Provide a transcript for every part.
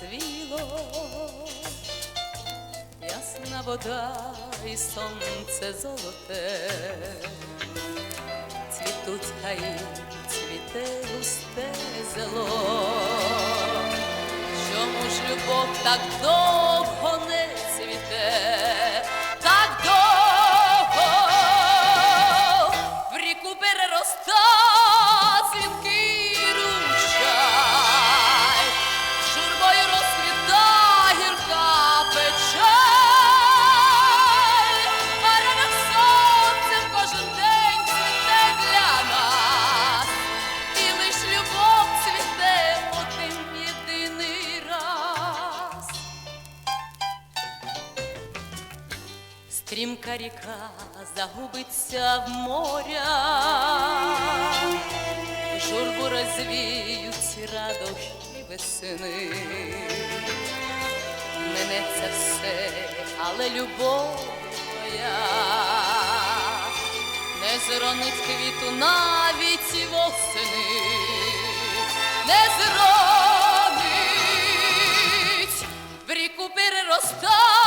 Зацвіло, ясна вода і сонце золоте, цвітуть хаї, цвіте густе зело. Чому ж любов так довго весни. це все, але любов моя не зронить квіту навіть восени, не зронить в ріку перероста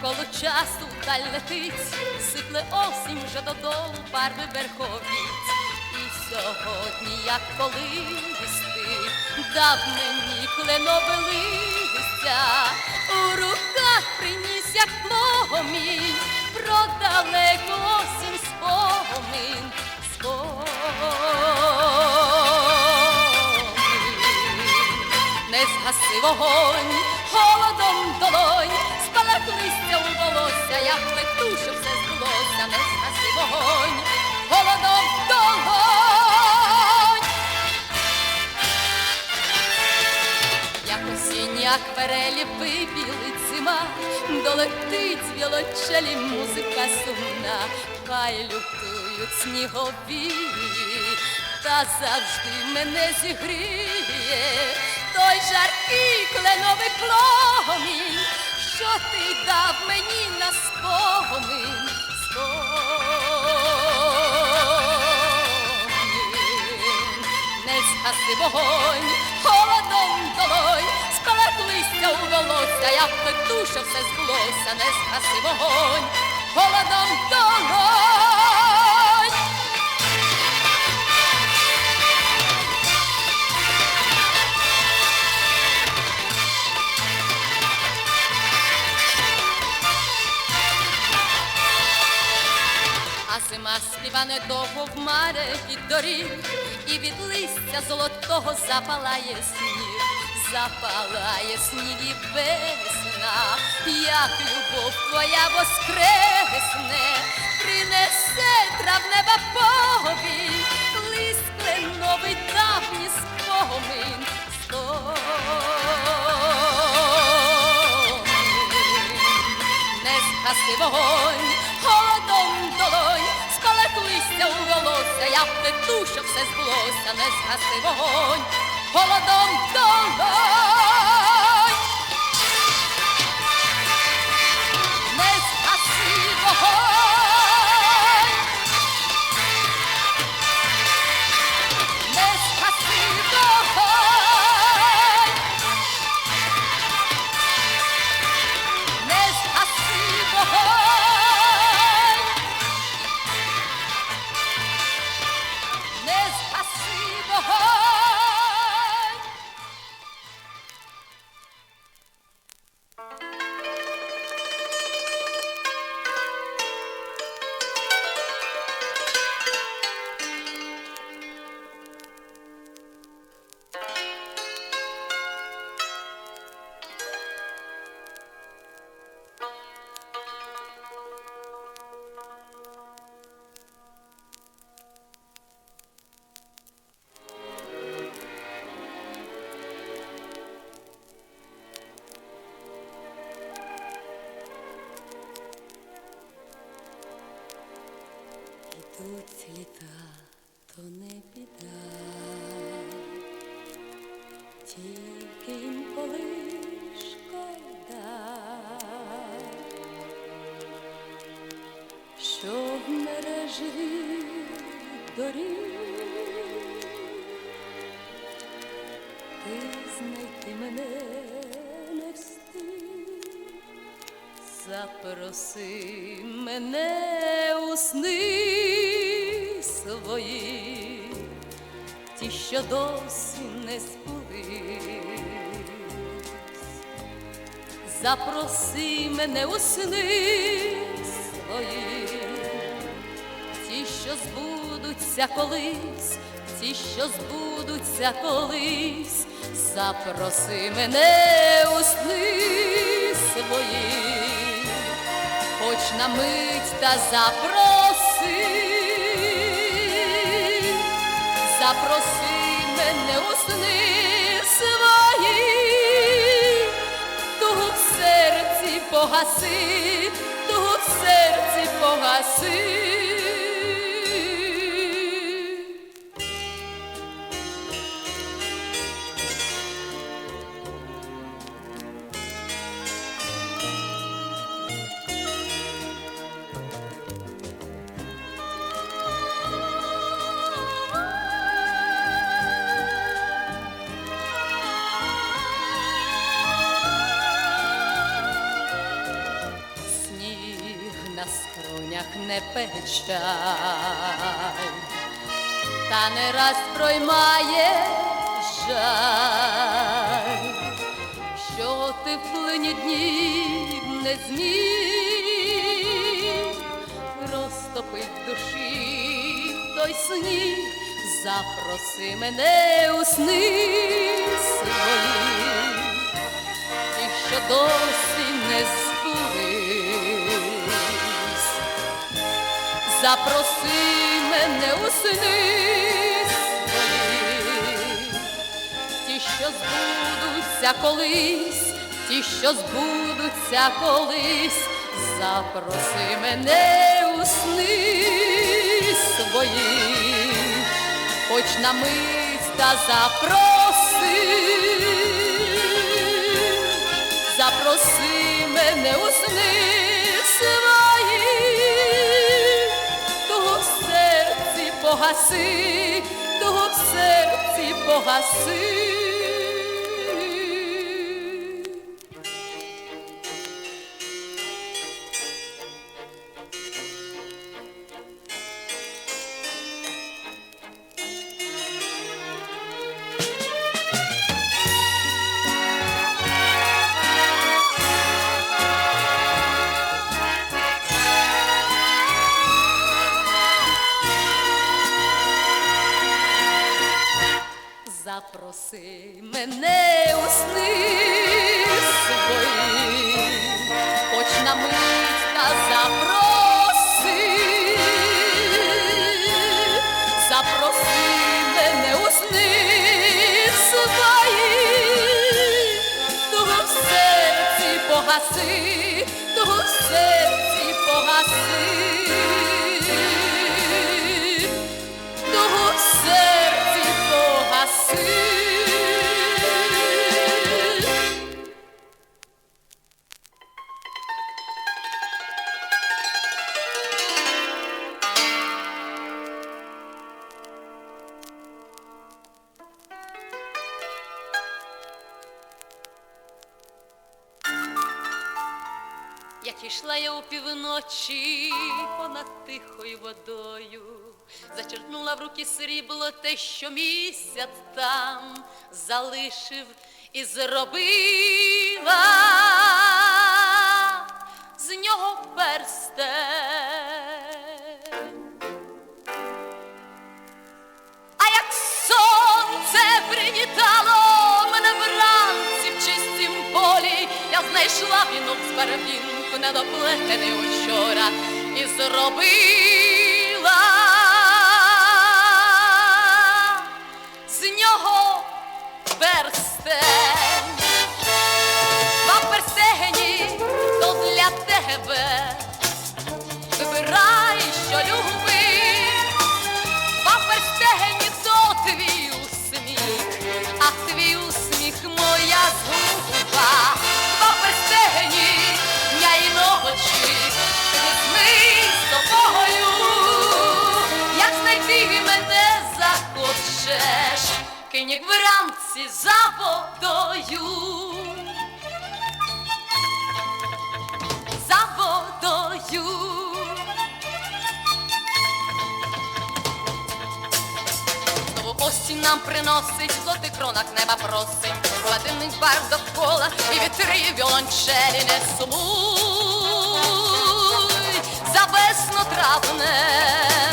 коло часу та летить, сипле осінь вже додолу барви верховіць. І сьогодні, як колись ти дав мені кленове у руках приніс, як пломінь, про далеку осінь спомин. Не згаси вогонь, холодом долонь, спалах листя у волосся, я плету, все збулося, не згаси вогонь, холодом долонь. Як осінні акварелі вибілить зима, долетить з віолончелі музика сумна, хай лютують снігові, та завжди мене зігріє той кленовий пломінь, що ти дав мені на спомин. спомин. Не згаси вогонь, холодом долонь, спалах у волосся, я плету, що все збулося, не згаси вогонь, холодом долонь. Зима співа недовго в маре від доріг, і від листя золотого запалає сніг, запалає сніг і весна, як любов твоя воскресне, принесе травнева повінь, лист кленовий давній спомин. Не згаси вогонь, спалах листя у волосся, я плету, що все збулося, не згаси вогонь, холодом долонь. Мережі доріг ти знайти мене не встиг. Запроси мене у сни свої, ті, що досі не збулись. Запроси мене у сни збудуться колись, ті, що збудуться колись, запроси мене у сни свої, хоч на мить та запроси, запроси мене у сни свої, тугу в серці погаси, тугу в серці погаси. Не печаль, та не раз проймає жаль, що ти в плині днів не зміг розтопить душі той сніг, запроси мене у сни свої ті, що досі не збулись. Запроси мене у сни. Свої, ті, що збудуться колись, ті, що збудуться колись, запроси мене у сни свої, хоч на мить та запроси. Запроси мене у сни свої, погаси, того в серці погаси. Погаси, того в Як ішла я у півночі понад тихою водою, зачерпнула в руки срібло те, що місяць там залишив і зробила з нього перстень. А як сонце привітало мене вранці в чистім полі, я знайшла вінок з барвінку, недоплетений учора, і зробила з нього перстень. Два перстені то для тебе. Вибирай, що любиш, Два перстені то твій усміх, а твій усміх моя згуба. Як вранці за водою. За водою. Знову осінь нам приносить в золотих кронах неба просим, Ладинних барв довкола і вітри віолончелі не сумуй за весно травнем.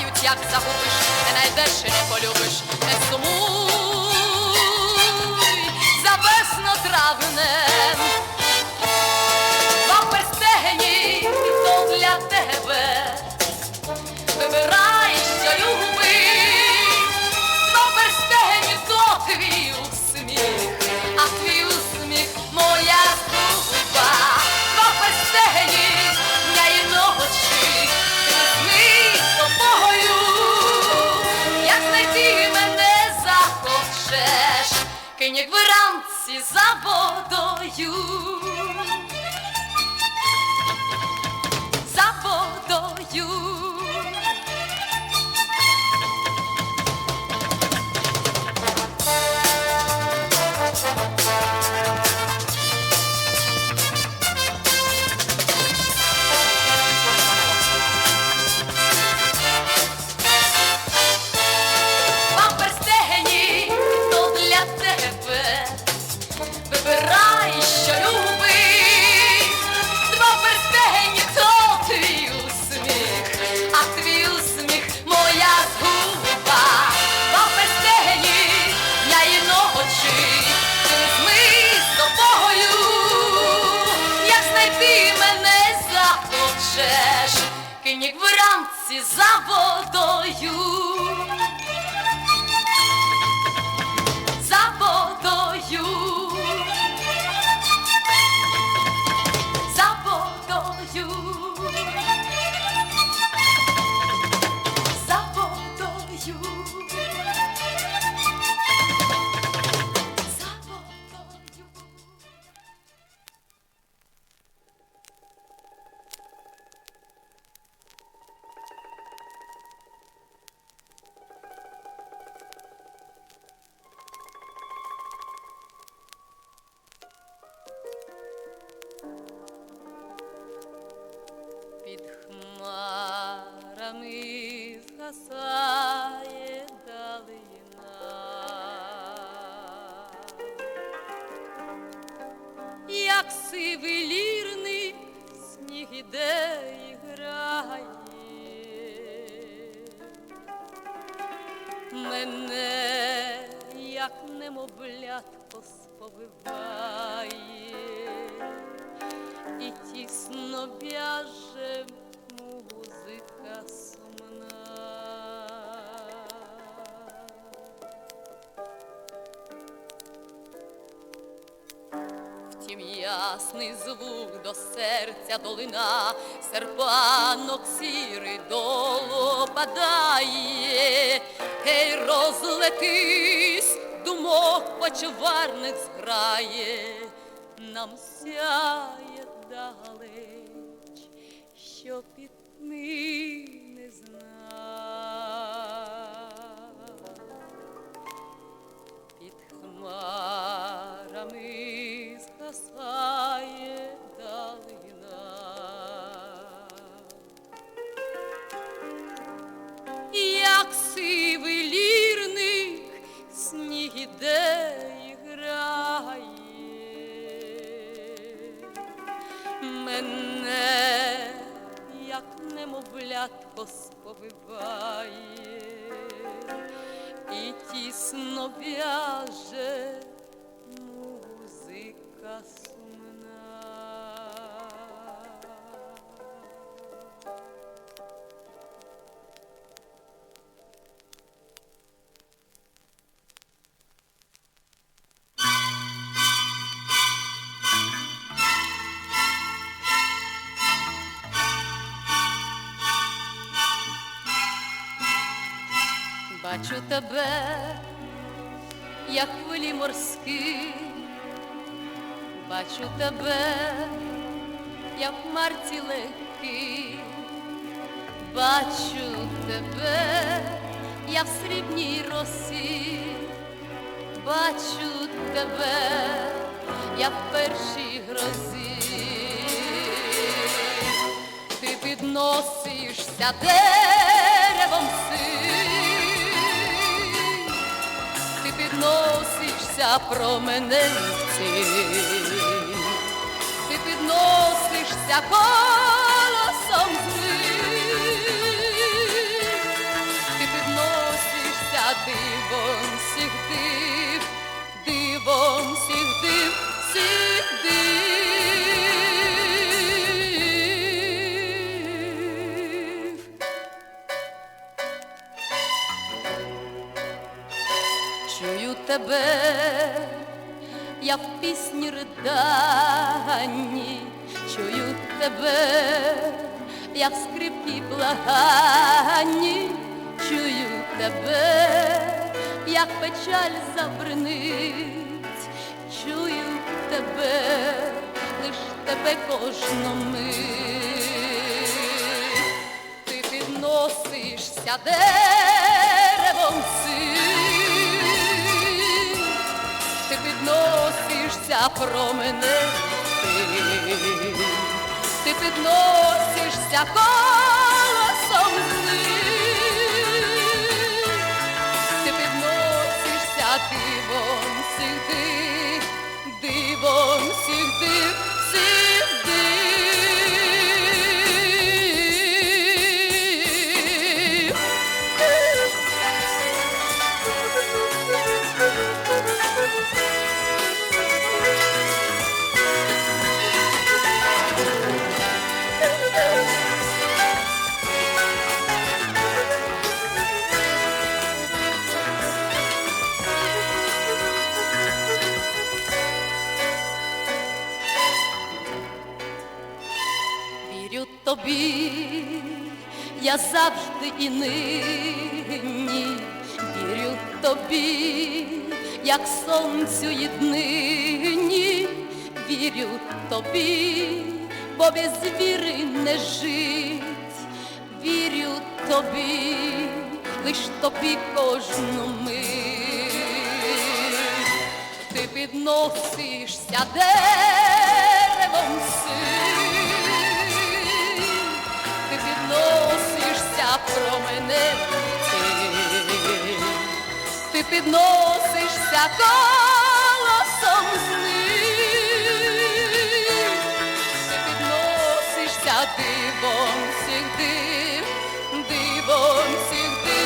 Нагадають, як загубиш, не найдеш і не полюбиш, не сумуй за весно травнем. Вранці спасає далина, як сивий лірний сніг іде і грає, мене, як немовлятко сповиває. Втім, ясний звук до серця долина, серпанок сірий долопадає, Гей, розлетись, думок почварних зграє, нам сяє Бачу тебе, як хвилі морські, бачу тебе, як марці легкі, бачу тебе, як в срібній росі, бачу тебе, як в першій грозі. Ти підносишся деревом ти підносишся промененці, ти підносишся голосом злим, ти підносишся дивом всіх див, дивом всіх див, всіх тебе, я в пісні риданні, чую тебе, я в скрипкі благанні, чую тебе, як печаль забринить, чую тебе, лиш тебе кожну мить. Ти підносишся деревом син, ти підносишся про мене, ти підносишся колосом злим, ти підносишся дивом сих див, дивом сих див, я завжди і нині вірю тобі, як сонцю єднині, вірю тобі, бо без віри не жить, вірю тобі, лиш тобі кожну мить. Ти підносишся деревом син, ти підносишся променети, ти. Підносишся колосом ним, ти підносишся дивом всіх див, дивом всіх див,